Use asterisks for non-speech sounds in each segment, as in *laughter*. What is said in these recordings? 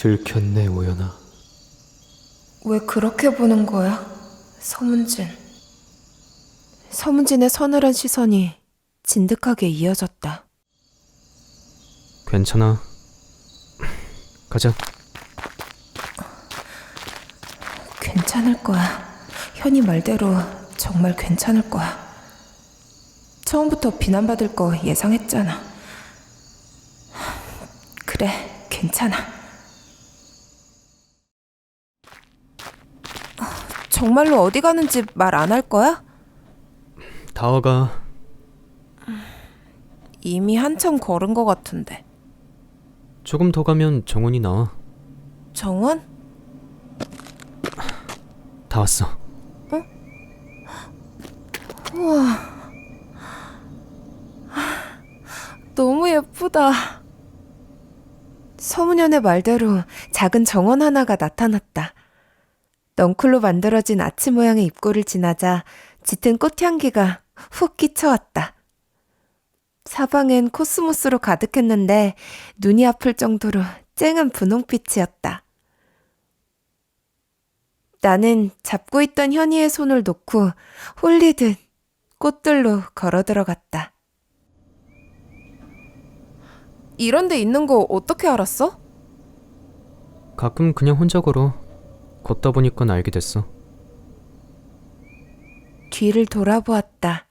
들켰네 오연아 왜 그렇게 보는 거야? 서문진. 서문진의 서늘한 시선이 진득하게 이어졌다. 괜찮아 가자 괜찮을 거야. 현이 말대로 정말 괜찮을 거야. 처음부터 비난받을 거 예상했잖아. 그래, 괜찮아. 정말로 어디 가는지 말 안 할 거야? 다와가 이미 한참 걸은 거 같은데. 조금 더 가면 정원이 나와 정원? 다 왔어 너무 예쁘다. 서문현의 말대로 작은 정원 하나가 나타났다. 넝쿨로 만들어진 아치 모양의 입구를 지나자 짙은 꽃향기가 훅 끼쳐왔다. 사방엔 코스모스로 가득했는데 눈이 아플 정도로 쨍한 분홍빛이었다. 나는 잡고 있던 현이의 손을 놓고 홀리듯 꽃들로 걸어 들어갔다. 이런 데 있는 거 어떻게 알았어? 가끔 그냥 혼자 걸어 걷다 보니까 알게 됐어 뒤를 돌아보았다.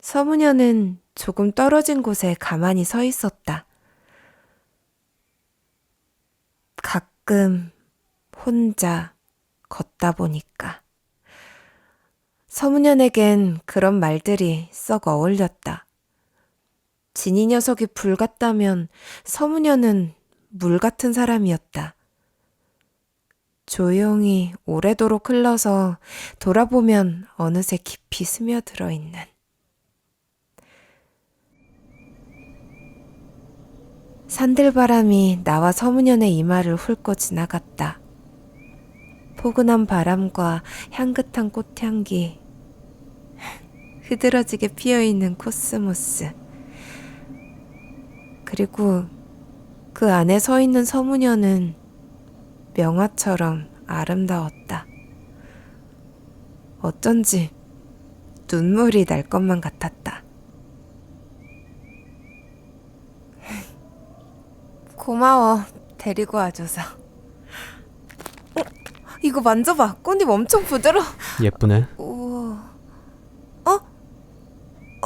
서문현은 조금 떨어진 곳에 가만히 서 있었다. 가끔 혼자 걷다 보니까. 서문현에겐 그런 말들이 썩 어울렸다. 진이 녀석이 불 같다면 서문현은 물 같은 사람이었다. 조용히 오래도록 흘러서 돌아보면 어느새 깊이 스며들어 있는. 산들바람이 나와 서문현의 이마를 훑고 지나갔다. 포근한 바람과 향긋한 꽃향기, 흐드러지게 피어있는 코스모스, 그리고 그 안에 서 있는 서문현은 명화처럼 아름다웠다. 어쩐지 눈물이 날 것만 같았다. *laughs* 고마워. 데리고 와줘서. 어, 이거 만져봐. 꽃잎 엄청 부드러워. 예쁘네 우와. 어?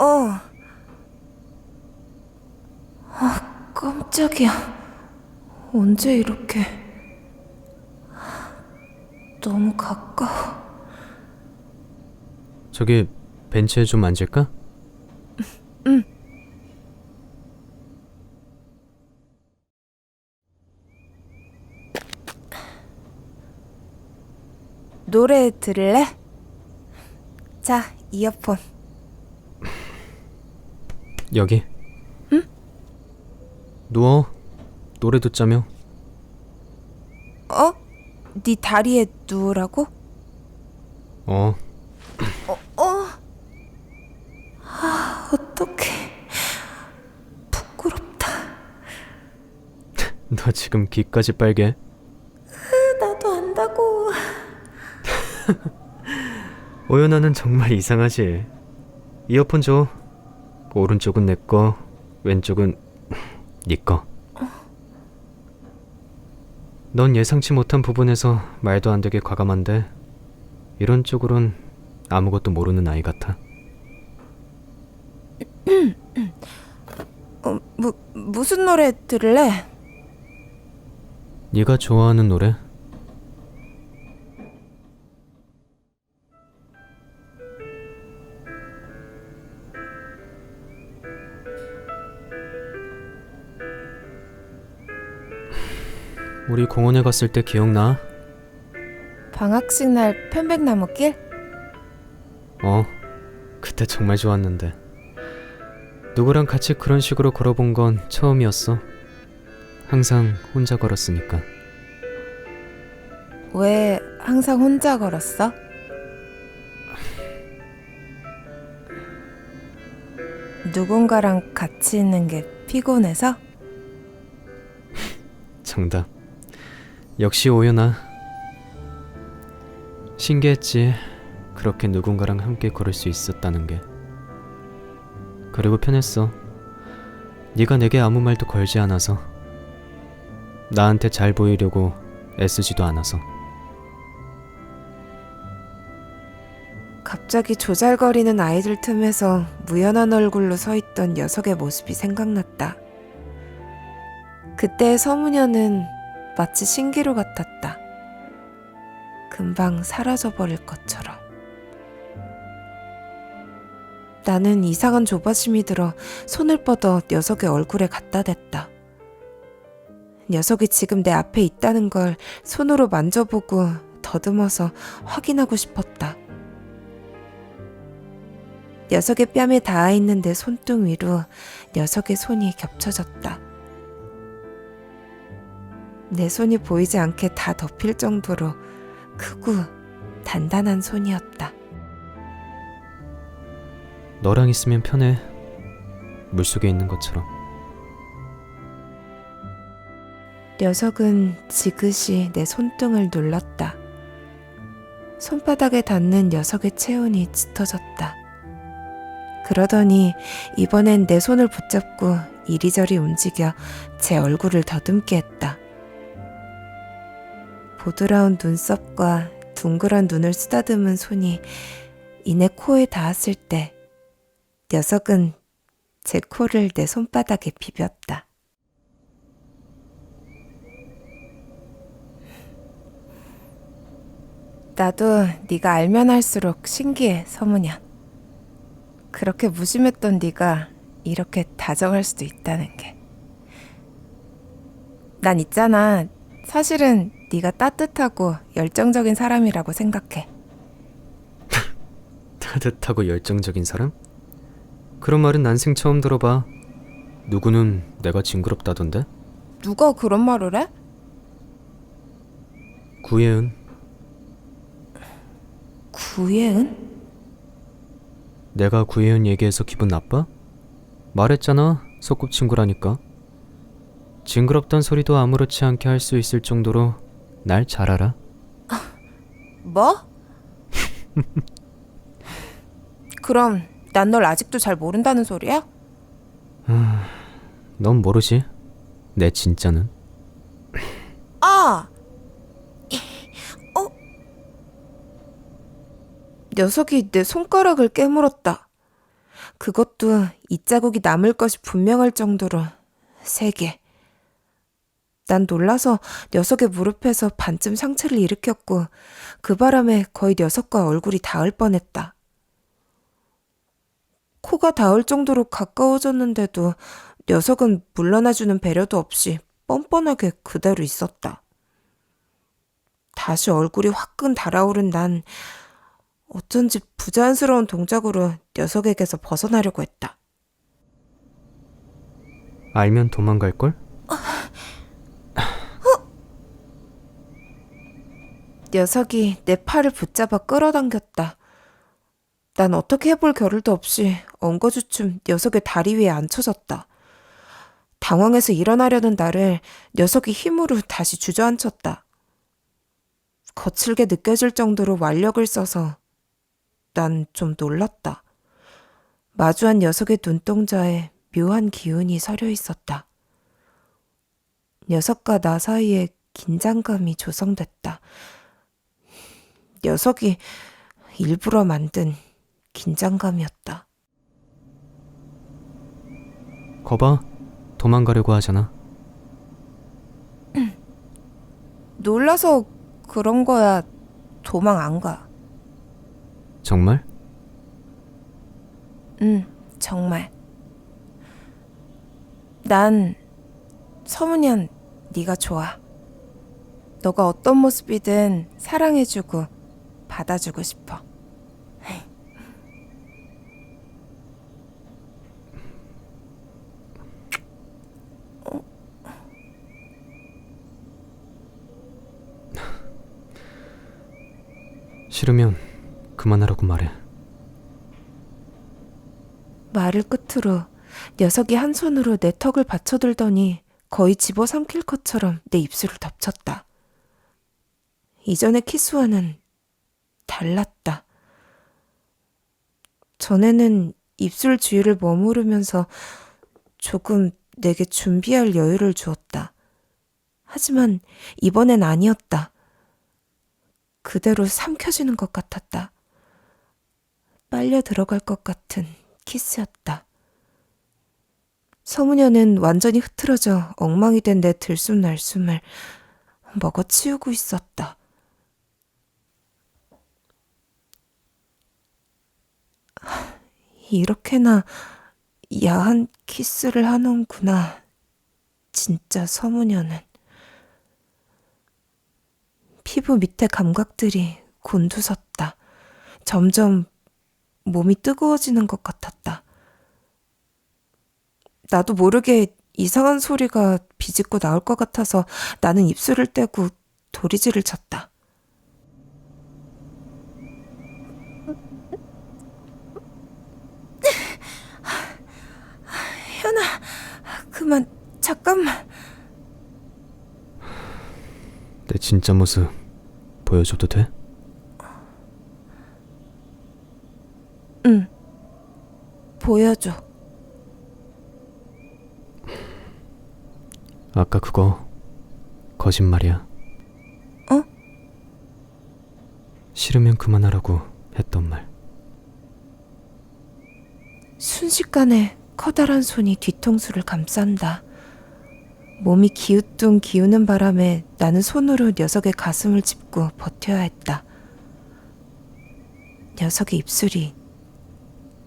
어. 아, 깜짝이야. 언제 이렇게. 너무 가까워. 저기 벤치에 좀 앉을까? 노래 들을래? 자, 이어폰. 여기 응? 누워 노래 듣자며 어? 네 다리에 누우라고? 어 어? 아, 어떡해. 부끄럽다. 너 지금 귀까지 빨개 나도 안다고. *laughs* 오연아는 정말 이상하지 이어폰 줘 오른쪽은 내 거 왼쪽은 네 거 넌 예상치 못한 부분에서 말도 안 되게 과감한데 이런 쪽으론 아무것도 모르는 아이 같아 *clears throat* 어, 무, 무슨 노래 들을래? 네가 좋아하는 노래 우리 공원에 갔을 때 기억나? 방학식 날 편백나무 길? 어, 그때 정말 좋았는데. 누구랑 같이 그런 식으로 걸어본 건 처음이었어. 항상 혼자 걸었으니까. 왜 항상 혼자 걸었어? 누군가랑 같이 있는 게 피곤해서? 정답. 역시 오연아. 신기했지. 그렇게 누군가랑 함께 걸을 수 있었다는 게. 그리고 편했어. 네가 내게 아무 말도 걸지 않아서. 나한테 잘 보이려고 애쓰지도 않아서. 갑자기 조잘거리는 아이들 틈에서 무연한 얼굴로 서 있던 녀석의 모습이 생각났다. 그때의 서무녀는 마치 신기루 같았다. 금방 사라져버릴 것처럼. 나는 이상한 조바심이 들어 손을 뻗어 녀석의 얼굴에 갖다 댔다. 녀석이 지금 내 앞에 있다는 걸 손으로 만져보고 더듬어서 확인하고 싶었다. 녀석의 뺨에 닿아 있는 내 손등 위로 녀석의 손이 겹쳐졌다. 내 손이 보이지 않게 다 덮일 정도로 크고 단단한 손이었다. 너랑 있으면 편해. 물속에 있는 것처럼. 녀석은 지그시 내 손등을 눌렀다. 손바닥에 닿는 녀석의 체온이 짙어졌다. 그러더니 이번엔 내 손을 붙잡고 이리저리 움직여 제 얼굴을 더듬게 했다. 보드라운 눈썹과 둥그런 눈을 쓰다듬은 손이 이내 코에 닿았을 때 녀석은 제 코를 내 손바닥에 비볐다. 나도 네가 알면 할수록 신기해, 서문현. 그렇게 무심했던 네가 이렇게 다정할 수도 있다는 게. 난 있잖아. 사실은 네가 따뜻하고 열정적인 사람이라고 생각해. *laughs* 따뜻하고 열정적인 사람? 그런 말은 난생 처음 들어봐. 누구는 내가 징그럽다던데? 누가 그런 말을 해? 구예은. 구예은? 내가 구예은 얘기해서 기분 나빠? 말했잖아. 소꿉친구라니까. 징그럽단 소리도 아무렇지 않게 할 수 있을 정도로 날 잘 알아. *laughs* 뭐? 그럼 난 널 아직도 잘 모른다는 소리야? 넌 모르지? 내 진짜는. 아! 어? 녀석이 내 손가락을 깨물었다. 그것도 이 자국이 남을 것이 분명할 정도로 세 개. 난 놀라서 녀석의 무릎에서 반쯤 상처를 일으켰고 그 바람에 거의 녀석과 얼굴이 닿을 뻔했다. 코가 닿을 정도로 가까워졌는데도 녀석은 물러나주는 배려도 없이 뻔뻔하게 그대로 있었다. 다시 얼굴이 화끈 달아오른 난 어쩐지 부자연스러운 동작으로 녀석에게서 벗어나려고 했다. 알면 도망갈걸? 녀석이 내 팔을 붙잡아 끌어당겼다. 난 어떻게 해볼 겨를도 없이 엉거주춤 녀석의 다리 위에 앉혀졌다. 당황해서 일어나려는 나를 녀석이 힘으로 다시 주저앉혔다. 거칠게 느껴질 정도로 완력을 써서 난 좀 놀랐다. 마주한 녀석의 눈동자에 묘한 기운이 서려 있었다. 녀석과 나 사이에 긴장감이 조성됐다. 녀석이 일부러 만든 긴장감이었다. 거봐. 도망가려고 하잖아. *clears throat* 놀라서 그런 거야. 도망 안 가. 정말? 응, 정말. 난 서문현 네가 좋아. 너가 어떤 모습이든 사랑해주고 받아주고 싶어. 싫으면 그만하라고 말해. 말을 끝으로 녀석이 한 손으로 내 턱을 받쳐들더니 거의 집어삼킬 것처럼 내 입술을 덮쳤다. 이전의 키스와는 달랐다. 전에는 입술 주위를 머무르면서 조금 내게 준비할 여유를 주었다. 하지만 이번엔 아니었다. 그대로 삼켜지는 것 같았다. 빨려 들어갈 것 같은 키스였다. 서무녀는 완전히 흐트러져 엉망이 된 내 들숨날숨을 먹어치우고 있었다. 이렇게나 야한 키스를 하는구나. 진짜 서무녀는. 피부 밑에 감각들이 곤두섰다. 점점 몸이 뜨거워지는 것 같았다. 나도 모르게 이상한 소리가 비집고 나올 것 같아서 나는 입술을 떼고 도리지를 쳤다. 현아, 그만, 잠깐만. 내 진짜 모습 보여줘도 돼? 응. 보여줘. 아까 그거 거짓말이야. 어? 싫으면 그만하라고 했던 말. 순식간에 커다란 손이 뒤통수를 감싼다. 몸이 기우뚱 기우는 바람에 나는 손으로 녀석의 가슴을 짚고 버텨야 했다. 녀석의 입술이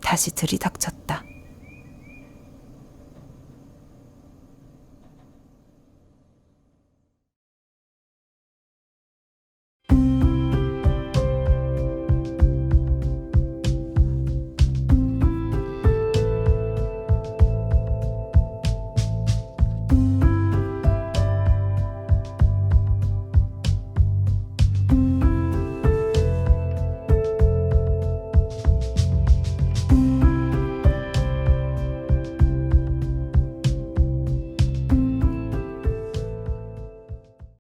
다시 들이닥쳤다.